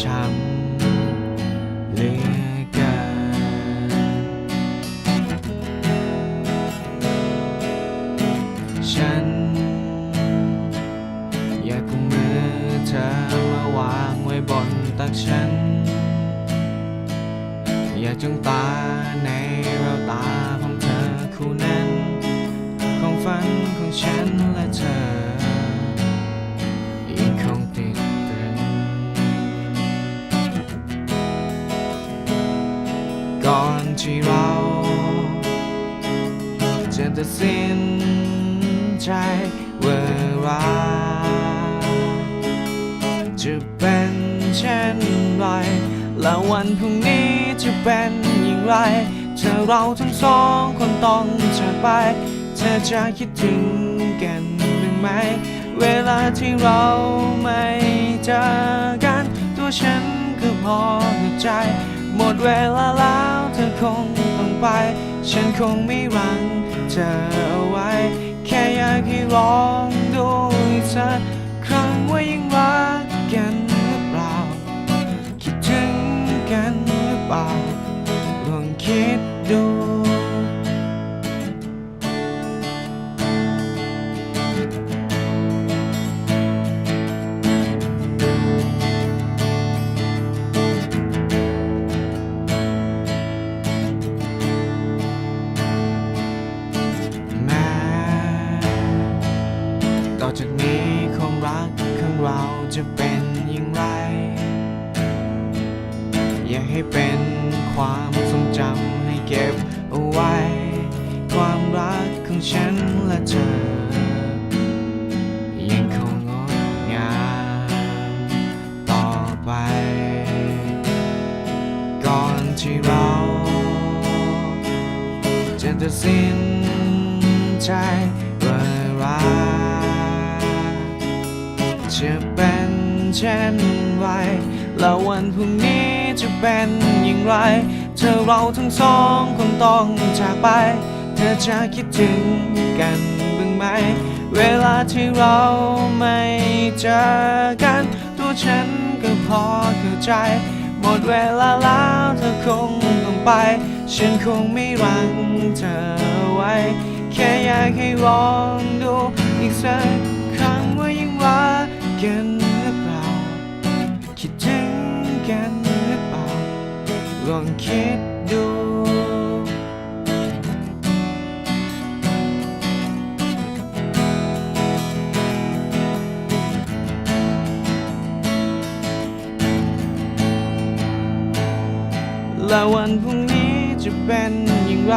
ช้ำเลือกินฉัน อยากกุมมือเธอมาวางไว้บนตักฉัน อยากจงตาใน ก่อนที่เราจะตัดสินใจว่ารักจะเป็นเช่นไร และวันพรุ่งนี้จะเป็นอย่างไรเธอเราทั้งสองคนต้องจากไป เธอจะคิดถึงกันบ้างไหม เวลาที่เราไม่เจอกัน ตัวฉันก็พอเข้าใจ หมดเวลาแล้วเธอคงต้องไป ฉันคงไม่รังเธอเอาไว้ แค่อยากให้ลอง จากนี้ความรักของเราจะเป็นอย่างไร อย่าให้เป็นความทรงจำให้เก็บเอาไว้ ความรักของฉันและเธอ ยังคงงดงามต่อไป ก่อนที่เราจะตัดสินใจว่ารัก จะเป็นเช่นไร แล้ววันพรุ่งนี้จะเป็นอย่างไร เธอเราทั้งสองคงต้องจากไป เธอจะคิดถึงกันบ้างไหม เวลาที่เราไม่เจอกัน ตัวฉันก็พอเข้าใจ หมดเวลาแล้วเธอคงต้องไป ฉันคงไม่รังเธอไว้ แค่อยากให้ลองดูอีกสัก องคิดดู และวันพรุ่งนี้จะเป็นอย่างไร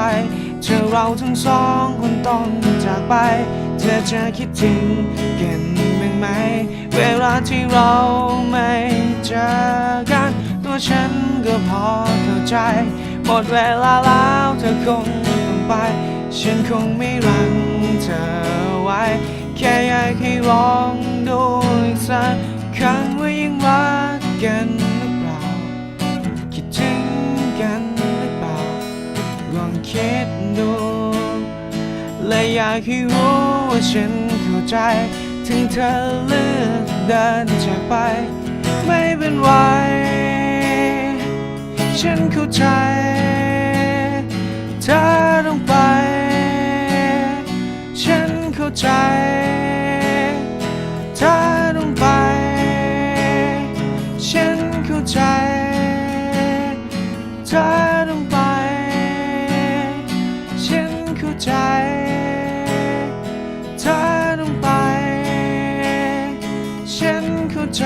เธอเราทั้งสองคนต้องจากไป เธอจะคิดถึงกันบ้างไหม เวลาที่เราไม่เจอกัน ฉันก็พอเข้าใจ หมดเวลาแล้วเธอคงต้องไป ฉันคงไม่รังเธอไว้ แค่อยากให้ลองดูอีกสักครั้งว่ายังรักกันหรือเปล่า คิดถึงกันหรือเปล่า ลองคิดดู และอยากให้รู้ว่าฉันเข้าใจ ถึงเธอเลือกเดินจากไป ฉันเข้าใจ เธอต้องไป ฉันเข้าใจ เธอต้องไป ฉันเข้าใจ เธอต้องไป ฉันเข้าใจ เธอต้องไป ฉันเข้าใจ